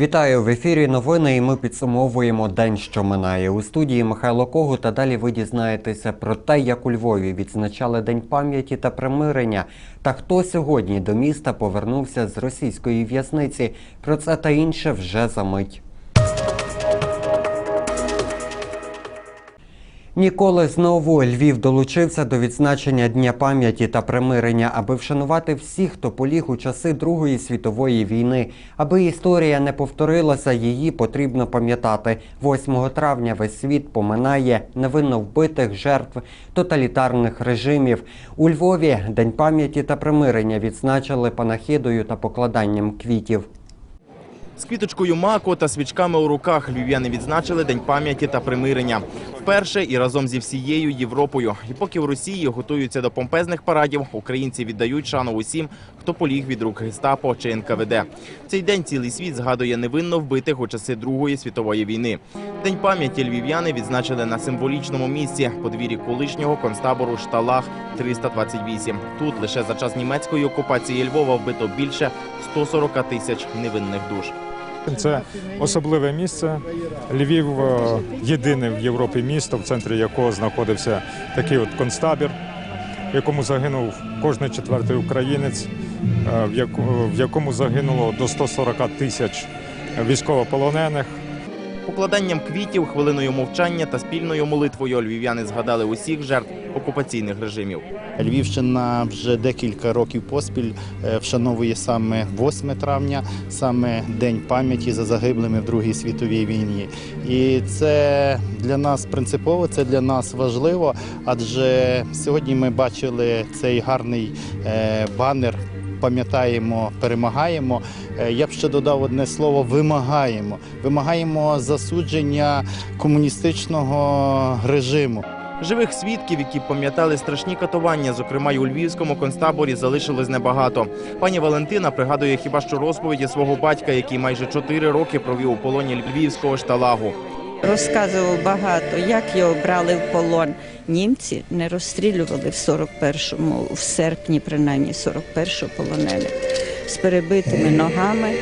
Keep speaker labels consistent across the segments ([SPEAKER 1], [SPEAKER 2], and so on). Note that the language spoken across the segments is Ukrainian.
[SPEAKER 1] Вітаю в ефірі. Новини. І ми підсумовуємо день, що минає у студії Михайло Когу. Та далі ви дізнаєтеся про те, як у Львові відзначали День пам'яті та примирення. Та хто сьогодні до міста повернувся з російської в'язниці. Про це та інше вже за мить. Ніколи знову Львів долучився до відзначення Дня пам'яті та примирення, аби вшанувати всіх, хто поліг у часи Другої світової війни. Аби історія не повторилася, її потрібно пам'ятати. 8 травня весь світ поминає невинно вбитих жертв тоталітарних режимів. У Львові День пам'яті та примирення відзначили панахидою та покладанням квітів.
[SPEAKER 2] З квіточкою маку та свічками у руках львів'яни відзначили День пам'яті та примирення. Вперше і разом зі всією Європою. І поки в Росії готуються до помпезних парадів, українці віддають шану усім, хто поліг від рук гестапо чи НКВД. В цей день цілий світ згадує невинно вбитих у часи Другої світової війни. День пам'яті львів'яни відзначили на символічному місці подвір'ї колишнього концтабору Шталах 328. Тут лише за час німецької окупації Львова вбито більше 140 тисяч невинних душ.
[SPEAKER 3] Це особливе місце. Львів е, єдине в Європі місто, в центрі якого знаходився такий от концтабір, в якому загинув кожен четвертий українець, е, в якому загинуло до 140 тисяч військовополонених.
[SPEAKER 2] Покладанням квітів, хвилиною мовчання та спільною молитвою львів'яни згадали усіх жертв окупаційних режимів.
[SPEAKER 4] Львівщина вже декілька років поспіль е, вшановує саме 8 травня, саме День пам'яті за загиблими в Другій світовій війні. І це для нас принципово, це для нас важливо, адже сьогодні ми бачили цей гарний е, банер. Пам'ятаємо, перемагаємо. Е, Я б ще додав одне слово: вимагаємо. Вимагаємо засудження комуністичного режиму.
[SPEAKER 2] Живих свідків, які пам'ятали страшні катування, зокрема й у львівському концтаборі, залишилось небагато. Пані Валентина пригадує хіба що розповіді свого батька, який майже чотири роки провів у полоні львівського шталагу.
[SPEAKER 5] Розказував багато, як його брали в полон. Німці не розстрілювали в 41-му, в серпні, принаймні 41-го полонених з перебитими ногами.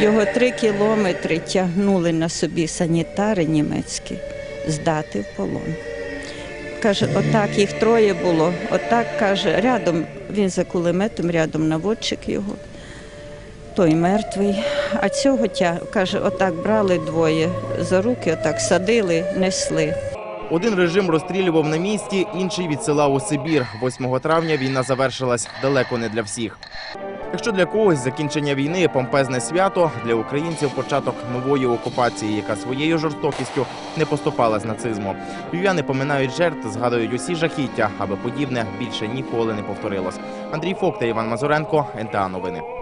[SPEAKER 5] Його три кілометри тягнули на собі санітари німецькі здати в полон. Каже, отак їх троє було. Отак каже, рядом він за кулеметом, рядом наводчик його. Той мертвий. А цього тя каже, отак брали двоє за руки, отак садили, несли.
[SPEAKER 2] Один режим розстрілював на місці, інший відсилав у Сибір. 8 травня війна завершилась далеко не для всіх. Якщо для когось закінчення війни помпезне свято, для українців початок нової окупації, яка своєю жорстокістю не поступалась нацизму. Львів'яни поминають жертв, згадують усі жахіття, аби подібне більше ніколи не повторилось. Андрій Фок та Іван Мазуренко, НТА Новини.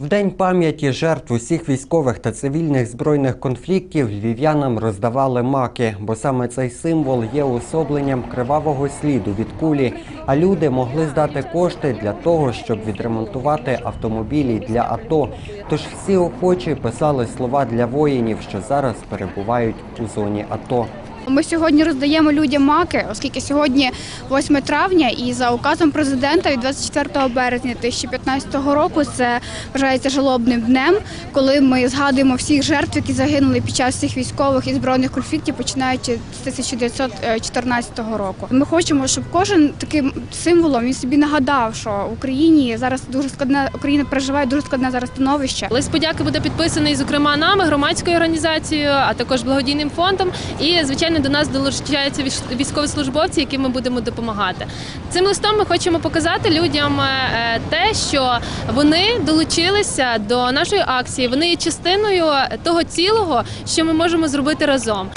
[SPEAKER 1] В день пам'яті жертв усіх військових та цивільних збройних конфліктів львів'янам роздавали маки, бо саме цей символ є уособленням кривавого сліду від кулі. А люди могли здати кошти для того, щоб відремонтувати автомобілі для АТО. Тож всі охочі писали слова для воїнів, що зараз перебувають у зоні АТО.
[SPEAKER 6] Ми сьогодні роздаємо людям маки, оскільки сьогодні 8 травня, і за указом президента від 24 березня 2015 року це вважається жалобним днем, коли ми згадуємо всіх жертв, які загинули під час цих військових і збройних конфліктів, починаючи з 1914 року. Ми хочемо, щоб кожен таким символом він собі нагадав, що в Україні зараз дуже складне Україна переживає дуже складне зараз становище.
[SPEAKER 7] Лист подяки буде підписаний, зокрема, нами, громадською організацією, а також благодійним фондом. І, звичайно, до нас долучаються військ- військовослужбовці, яким ми будемо допомагати. Цим листом ми хочемо показати людям е, те, що вони долучилися до нашої акції. Вони є частиною того цілого, що ми можемо зробити разом.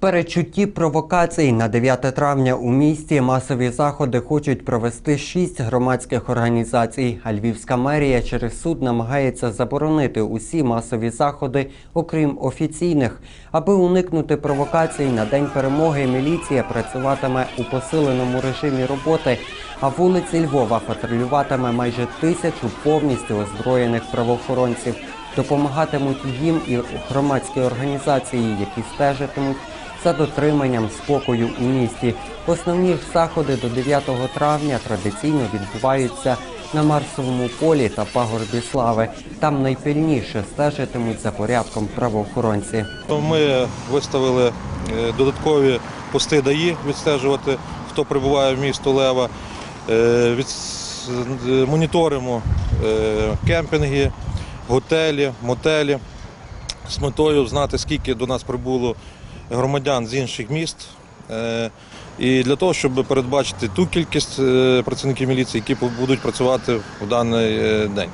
[SPEAKER 1] Перечутті провокацій на 9 травня у місті масові заходи хочуть провести шість громадських організацій. А Львівська мерія через суд намагається заборонити усі масові заходи, окрім офіційних. Аби уникнути провокацій на день перемоги, міліція працюватиме у посиленому режимі роботи. А вулиці Львова патрулюватиме майже тисячу повністю озброєних правоохоронців. Допомагатимуть їм і громадські організації, які стежитимуть за дотриманням спокою у місті. Основні заходи до 9 травня традиційно відбуваються на Марсовому полі та пагорбі слави. Там найпильніше стежитимуть за порядком правоохоронці.
[SPEAKER 8] Ми виставили е, додаткові пости ДАІ відстежувати, хто прибуває в місто Лева. Е, е, Моніторимо кемпінги, готелі, мотелі з метою знати, скільки до нас прибуло громадян з інших міст. Е, І для того, щоб передбачити ту кількість е, працівників міліції, які будуть працювати в даний е, день.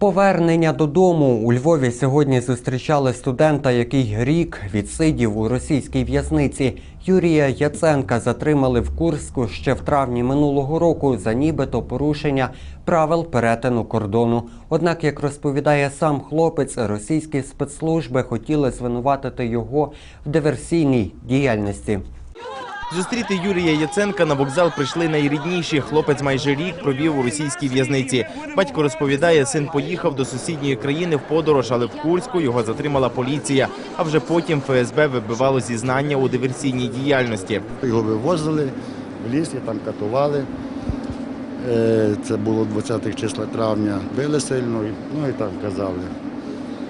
[SPEAKER 1] Повернення додому у Львові сьогодні зустрічали студента, який рік відсидів у російській в'язниці. Юрія Яценка затримали в Курську ще в травні минулого року за нібито порушення правил перетину кордону. Однак, як розповідає сам хлопець, російські спецслужби хотіли звинуватити його в диверсійній діяльності.
[SPEAKER 2] Зустріти Юрія Яценка на вокзал прийшли найрідніші. Хлопець майже рік провів у російській в'язниці. Батько розповідає, син поїхав до сусідньої країни в подорож, але в Курську його затримала поліція. А вже потім ФСБ вибивало зізнання у диверсійній діяльності.
[SPEAKER 9] Його вивозили в ліс, там катували. Е, Це було 20 числа травня. Били сильно, ну і так казали.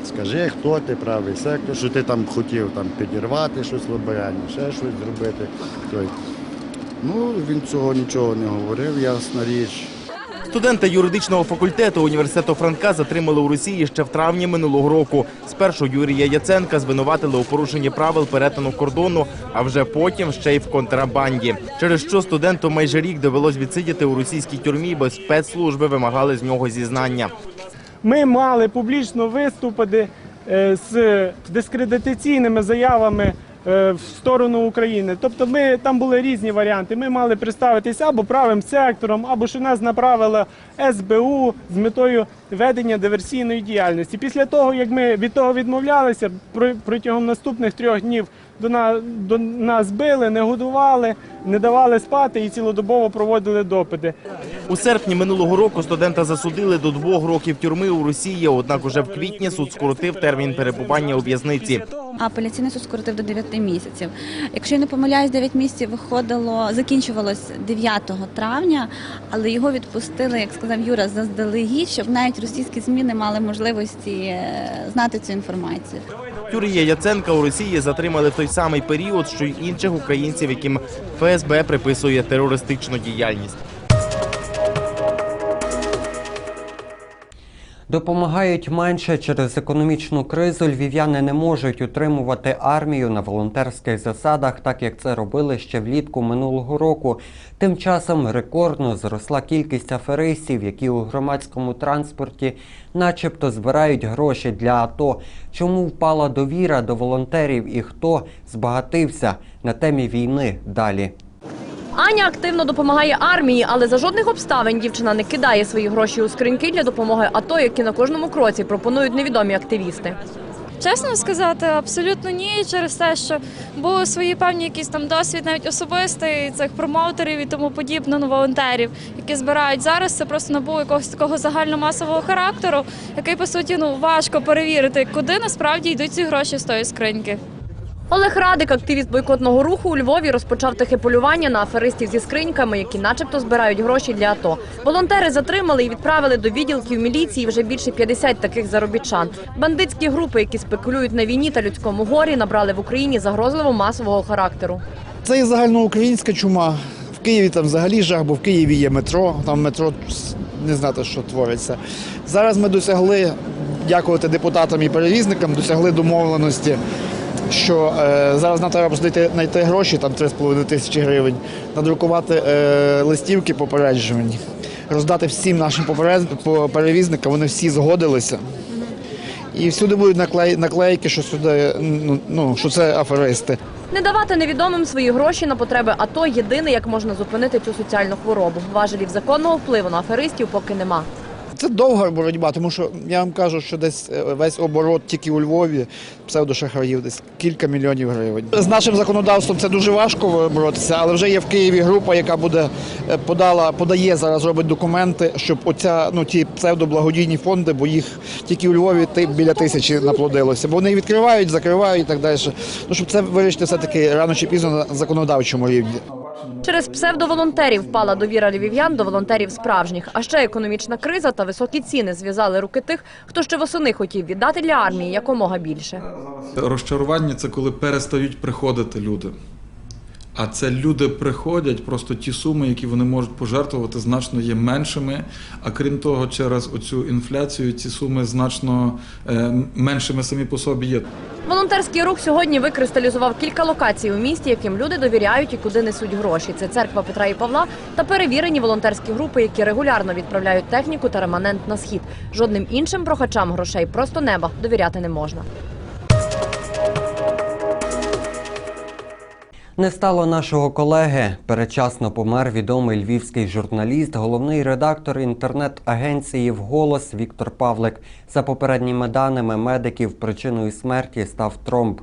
[SPEAKER 9] Скажи, хто ти правий сектор, що ти там хотів там, підірвати щось обороні, ще щось зробити. Ну, він цього нічого не говорив, ясна річ.
[SPEAKER 2] Студента юридичного факультету університету Франка затримали у Росії ще в травні минулого року. Спершу Юрія Яценка звинуватили у порушенні правил перетину кордону, а вже потім ще й в контрабанді. Через що студенту майже рік довелось відсидіти у російській тюрмі, бо спецслужби вимагали з нього зізнання.
[SPEAKER 10] Ми мали публічно виступити е, з дискредитаційними заявами е, в сторону України. Тобто, ми там були різні варіанти. Ми мали представитися або правим сектором, або що нас направила СБУ з метою ведення диверсійної діяльності. Після того, як ми від того відмовлялися, про- протягом наступних трьох днів до нас, до нас били, не годували, не давали спати і цілодобово проводили допити.
[SPEAKER 2] У серпні минулого року студента засудили до двох років тюрми у Росії. Однак уже в квітні суд скоротив термін перебування у в'язниці.
[SPEAKER 11] Апеляційний суд скоротив до 9 місяців. Якщо я не помиляюсь, 9 місяців виходило, закінчувалось 9 травня, але його відпустили, як сказав Юра, заздалегідь, щоб навіть російські ЗМІ не мали можливості е, знати цю інформацію.
[SPEAKER 2] Юрія Яценка у Росії затримали в той самий період, що й інших українців, яким ФСБ приписує терористичну діяльність.
[SPEAKER 1] Допомагають менше через економічну кризу. Львів'яни не можуть утримувати армію на волонтерських засадах, так як це робили ще влітку минулого року. Тим часом рекордно зросла кількість аферистів, які у громадському транспорті, начебто, збирають гроші для АТО. Чому впала довіра до волонтерів і хто збагатився на темі війни далі?
[SPEAKER 12] Аня активно допомагає армії, але за жодних обставин дівчина не кидає свої гроші у скриньки для допомоги АТО, які на кожному кроці пропонують невідомі активісти.
[SPEAKER 13] Чесно сказати, абсолютно ні, через те, що були свої певні якісь там досвід, навіть особистий цих промоутерів і тому подібне, ну, волонтерів, які збирають зараз. Це просто набув якогось такого загальномасового характеру, який по суті ну важко перевірити, куди насправді йдуть ці гроші з тої скриньки.
[SPEAKER 12] Олег Радик, активіст бойкотного руху у Львові, розпочав тихе полювання на аферистів зі скриньками, які начебто збирають гроші для АТО. Волонтери затримали і відправили до відділків міліції вже більше 50 таких заробітчан. Бандитські групи, які спекулюють на війні та людському горі, набрали в Україні загрозливо масового характеру.
[SPEAKER 14] Це є загальноукраїнська чума. В Києві там взагалі жах, бо в Києві є метро, там метро не знати, що твориться. Зараз ми досягли, дякувати депутатам і перевізникам, досягли домовленості, що е, зараз нам треба знайти, гроші, там 3,5 тисячі гривень, надрукувати е, листівки попереджувальні, роздати всім нашим перевізникам, вони всі згодилися. І всюди будуть наклей, наклейки, що сюди ну, ну що це аферисти.
[SPEAKER 12] Не давати невідомим свої гроші на потреби АТО єдине, як можна зупинити цю соціальну хворобу. Важелів законного впливу на аферистів поки нема.
[SPEAKER 14] Це довга боротьба, тому що я вам кажу, що десь е, весь оборот тільки у Львові псевдошахраїв десь кілька мільйонів гривень. З нашим законодавством це дуже важко боротися, але вже є в Києві група, яка буде е, подала, подає зараз, робить документи, щоб оця ну ті псевдоблагодійні фонди, бо їх тільки у Львові біля тисячі наплодилося. Бо вони відкривають, закривають і так далі. Ну щоб це вирішити все таки рано чи пізно на законодавчому рівні.
[SPEAKER 12] Через псевдоволонтерів впала довіра львів'ян до волонтерів справжніх. А ще економічна криза та високі ціни зв'язали руки тих, хто ще восени хотів віддати для армії якомога більше.
[SPEAKER 15] Розчарування це коли перестають приходити люди. А це люди приходять, просто ті суми, які вони можуть пожертвувати, значно є меншими. А крім того, через оцю інфляцію ці суми значно е, меншими самі по собі є.
[SPEAKER 12] Волонтерський рух сьогодні викристалізував кілька локацій у місті, яким люди довіряють і куди несуть гроші. Це церква Петра і Павла та перевірені волонтерські групи, які регулярно відправляють техніку та реманент на схід. Жодним іншим прохачам грошей просто неба довіряти не можна.
[SPEAKER 1] Не стало нашого колеги. Передчасно помер відомий львівський журналіст, головний редактор інтернет-агенції «Вголос» Віктор Павлик. За попередніми даними медиків, причиною смерті став тромб.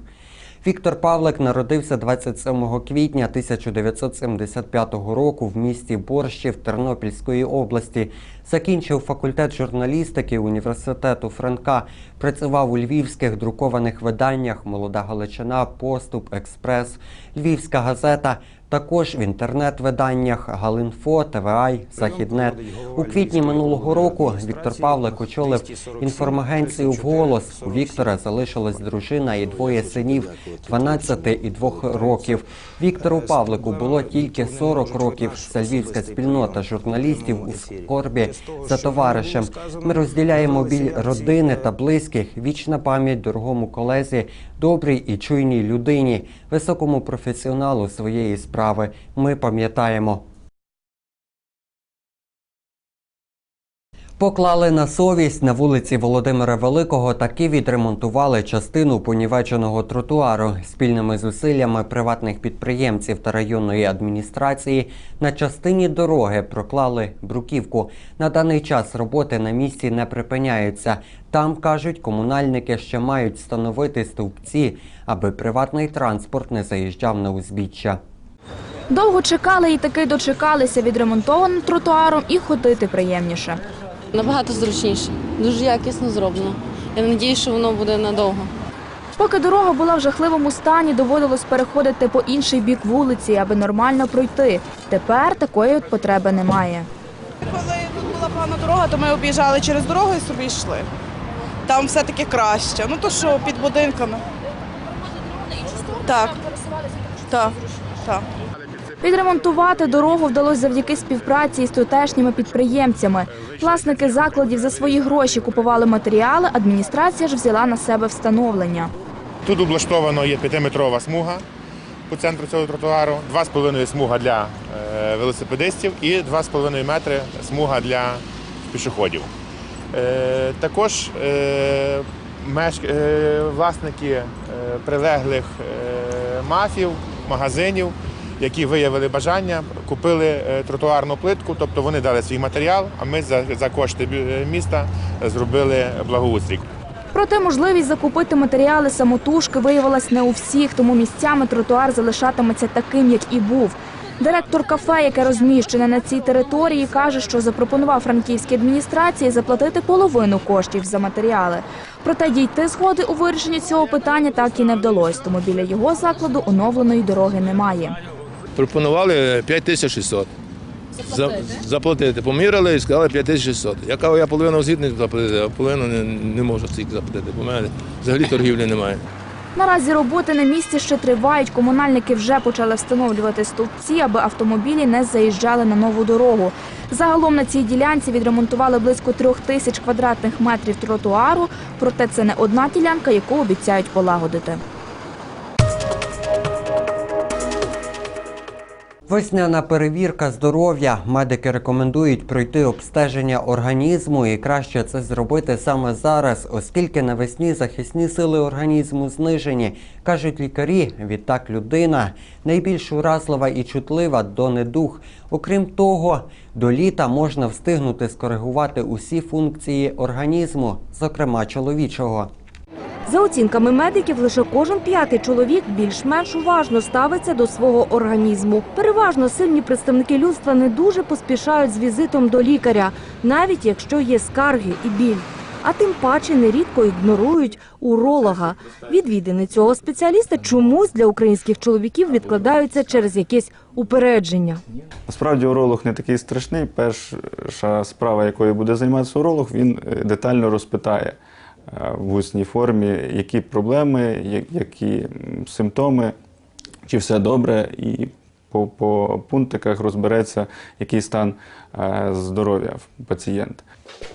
[SPEAKER 1] Віктор Павлик народився 27 квітня 1975 року в місті Борщів Тернопільської області. Закінчив факультет журналістики університету Франка. Працював у львівських друкованих виданнях Молода Галичина, Поступ, Експрес, Львівська газета. Також в інтернет-виданнях Галинфо, ТВАЙ, Західнет. У квітні минулого року Віктор Павлик очолив інформагенцію «Вголос». У Віктора залишилась дружина і двоє синів 12 і 2 років. Віктору Павлику було тільки 40 років. Це львівська спільнота журналістів у скорбі за товаришем. Ми розділяємо біль родини та близьких. Вічна пам'ять дорогому колезі, добрій і чуйній людині, високому професіоналу своєї справи. Ми пам'ятаємо. Поклали на совість на вулиці Володимира Великого таки відремонтували частину понівеченого тротуару спільними зусиллями приватних підприємців та районної адміністрації. На частині дороги проклали бруківку. На даний час роботи на місці не припиняються. Там кажуть, комунальники ще мають встановити стовпці, аби приватний транспорт не заїжджав на узбіччя.
[SPEAKER 16] Довго чекали і таки дочекалися відремонтованим тротуаром і ходити приємніше.
[SPEAKER 17] Набагато зручніше, дуже якісно зроблено. Я сподіваюся, що воно буде надовго.
[SPEAKER 16] Поки дорога була в жахливому стані, доводилось переходити по інший бік вулиці, аби нормально пройти. Тепер такої от потреби немає.
[SPEAKER 6] Коли тут була погана дорога, то ми об'їжджали через дорогу і собі йшли. Там все-таки краще. Ну то що під будинками. Так. Так. Так.
[SPEAKER 16] Відремонтувати дорогу вдалося завдяки співпраці із тутешніми підприємцями. Власники закладів за свої гроші купували матеріали, адміністрація ж взяла на себе встановлення.
[SPEAKER 18] Тут облаштовано є п'ятиметрова смуга по центру цього тротуару, 2,5 смуга для е, велосипедистів і 2,5 метри смуга для пішоходів. Е, також е, власники прилеглих мафів, магазинів, які виявили бажання, купили е, тротуарну плитку, тобто вони дали свій матеріал, а ми за, за кошти міста зробили благоустрій.
[SPEAKER 16] Проте можливість закупити матеріали самотужки виявилась не у всіх, тому місцями тротуар залишатиметься таким, як і був. Директор кафе, яке розміщене на цій території, каже, що запропонував франківській адміністрації заплатити половину коштів за матеріали. Проте дійти згоди у вирішенні цього питання так і не вдалося, тому біля його закладу оновленої дороги немає.
[SPEAKER 19] Пропонували 5600. За, заплатити. Поміряли і сказали 5600. Я кажу, я половину згідний заплатити, а половину не, не можу стільки заплатити, бо в мене взагалі торгівлі немає.
[SPEAKER 16] Наразі роботи на місці ще тривають. Комунальники вже почали встановлювати стовпці, аби автомобілі не заїжджали на нову дорогу. Загалом на цій ділянці відремонтували близько трьох тисяч квадратних метрів тротуару. Проте це не одна ділянка, яку обіцяють полагодити.
[SPEAKER 1] Весняна перевірка здоров'я. Медики рекомендують пройти обстеження організму і краще це зробити саме зараз, оскільки навесні захисні сили організму знижені, кажуть лікарі. Відтак людина найбільш уразлива і чутлива до недуг. Окрім того, до літа можна встигнути скоригувати усі функції організму, зокрема чоловічого.
[SPEAKER 20] За оцінками медиків, лише кожен п'ятий чоловік більш-менш уважно ставиться до свого організму. Переважно сильні представники людства не дуже поспішають з візитом до лікаря, навіть якщо є скарги і біль. А тим паче нерідко ігнорують уролога. Відвідини цього спеціаліста чомусь для українських чоловіків відкладаються через якесь упередження.
[SPEAKER 21] Насправді уролог не такий страшний. Перша справа, якою буде займатися уролог, він е, детально розпитає в усній формі, які проблеми, які симптоми, чи все добре, і по, по пунктиках розбереться, який стан е, здоров'я пацієнта.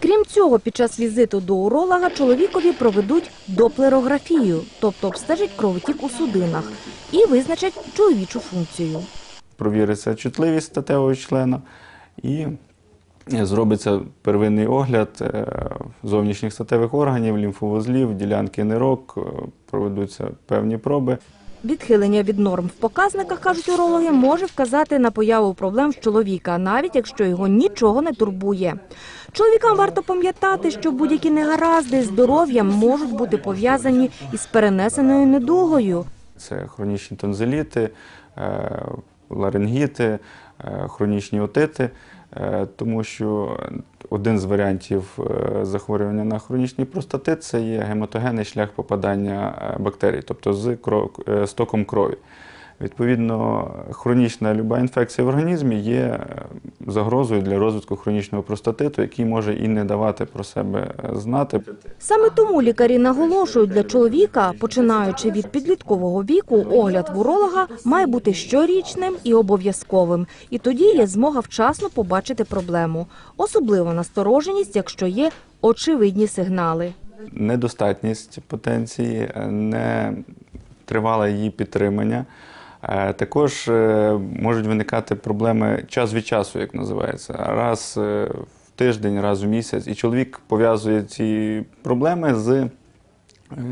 [SPEAKER 20] Крім цього, під час візиту до уролога чоловікові проведуть доплерографію, тобто обстежать кровотік у судинах і визначать чоловічу функцію.
[SPEAKER 21] провіриться чутливість статевого члена і зробиться первинний огляд е, зовнішніх статевих органів, лімфовузлів, ділянки нирок, е, проведуться певні проби.
[SPEAKER 20] Відхилення від норм в показниках, кажуть урологи, може вказати на появу проблем в чоловіка, навіть якщо його нічого не турбує. Чоловікам варто пам'ятати, що будь-які негаразди з здоров'ям можуть бути пов'язані із перенесеною недугою.
[SPEAKER 21] Це хронічні тонзиліти, е, ларингіти, хронічні отити, тому що один з варіантів е, захворювання на хронічний простатит це є гематогенний шлях попадання е, бактерій, тобто з е, стоком крові. Відповідно, хронічна люба інфекція в організмі є е, загрозою для розвитку хронічного простатиту, який може і не давати про себе е, знати.
[SPEAKER 20] Саме тому лікарі наголошують, для чоловіка, починаючи від підліткового віку, огляд в уролога має бути щорічним і обов'язковим. І тоді є змога вчасно побачити проблему. Особливо настороженість, якщо є очевидні сигнали.
[SPEAKER 21] недостатність потенції, е, не тривале її підтримання. Е, Також е, можуть виникати проблеми час від часу, як називається, раз е, в тиждень, раз в місяць. І чоловік пов'язує ці проблеми з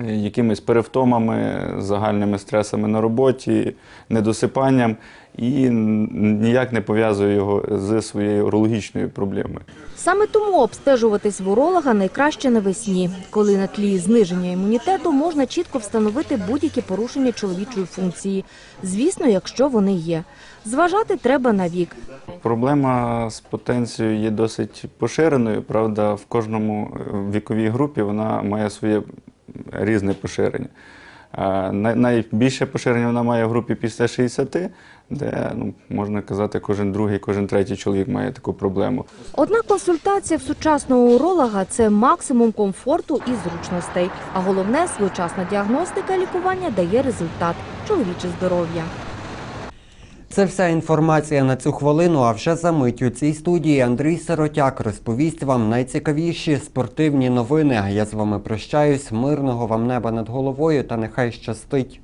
[SPEAKER 21] якимись перевтомами, загальними стресами на роботі, недосипанням і ніяк не пов'язує його з своєю урологічною проблемою.
[SPEAKER 20] Саме тому обстежуватись в уролога найкраще навесні, коли на тлі зниження імунітету можна чітко встановити будь-які порушення чоловічої функції. Звісно, якщо вони є. Зважати треба на вік.
[SPEAKER 21] Проблема з потенцією є досить поширеною. Правда, в кожному е, віковій групі вона має своє різне поширення. Найбільше поширення вона має в групі після 60, де ну, можна казати, кожен другий, кожен третій чоловік має таку проблему.
[SPEAKER 20] Одна консультація в сучасного уролога це максимум комфорту і зручностей. А головне, своєчасна діагностика лікування дає результат чоловіче здоров'я.
[SPEAKER 1] Це вся інформація на цю хвилину. А вже за мить у цій студії Андрій Сиротяк розповість вам найцікавіші спортивні новини. Я з вами прощаюсь. Мирного вам неба над головою та нехай щастить.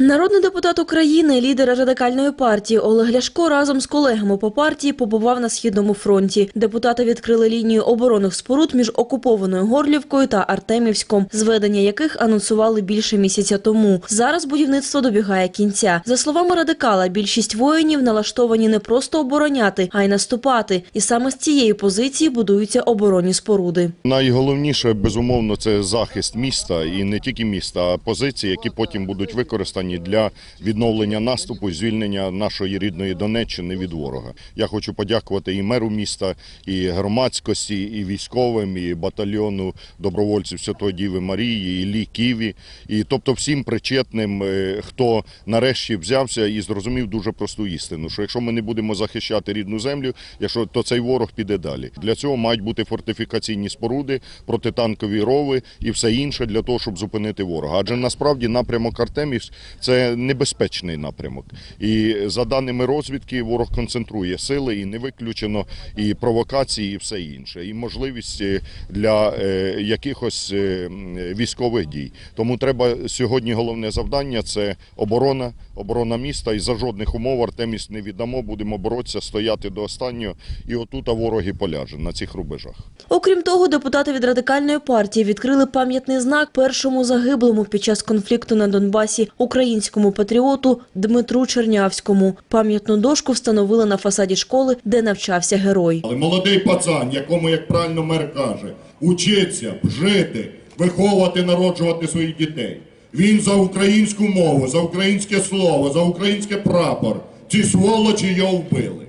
[SPEAKER 22] Народний депутат України, лідер радикальної партії Олег Ляшко разом з колегами по партії побував на східному фронті. Депутати відкрили лінію оборонних споруд між окупованою Горлівкою та Артемівськом, зведення яких анонсували більше місяця тому. Зараз будівництво добігає кінця. За словами радикала, більшість воїнів налаштовані не просто обороняти, а й наступати. І саме з цієї позиції будуються оборонні споруди.
[SPEAKER 23] Найголовніше, безумовно, це захист міста і не тільки міста, а позиції, які потім будуть використані для відновлення наступу звільнення нашої рідної Донеччини від ворога. Я хочу подякувати і меру міста, і громадськості, і військовим, і батальйону добровольців Святої Діви Марії, і Лі Ківі, і тобто всім причетним, е, хто нарешті взявся і зрозумів дуже просту істину, що якщо ми не будемо захищати рідну землю, якщо то цей ворог піде далі. Для цього мають бути фортифікаційні споруди, протитанкові рови і все інше для того, щоб зупинити ворога. Адже насправді напрямок Артемівськ Це небезпечний напрямок. І за даними розвідки, ворог концентрує сили і не виключено і провокації, і все інше, і можливість е, для е, якихось е, військових дій. Тому треба сьогодні головне завдання це оборона, оборона міста. І за жодних умов Артеміс не віддамо. Будемо боротися, стояти до останнього. І отут ворог і поляже на цих рубежах.
[SPEAKER 22] Окрім того, депутати від радикальної партії відкрили пам'ятний знак першому загиблому під час конфлікту на Донбасі українському патріоту Дмитру Чернявському. Пам'ятну дошку встановили на фасаді школи, де навчався герой.
[SPEAKER 24] Але молодий пацан, якому, як правильно мер каже, учиться, жити, виховувати, народжувати своїх дітей. Він за українську мову, за українське слово, за українське прапор. Ці сволочі його вбили.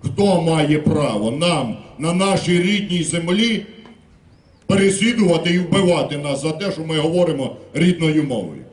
[SPEAKER 24] Хто має право нам на нашій рідній землі переслідувати і вбивати нас за те, що ми говоримо рідною мовою?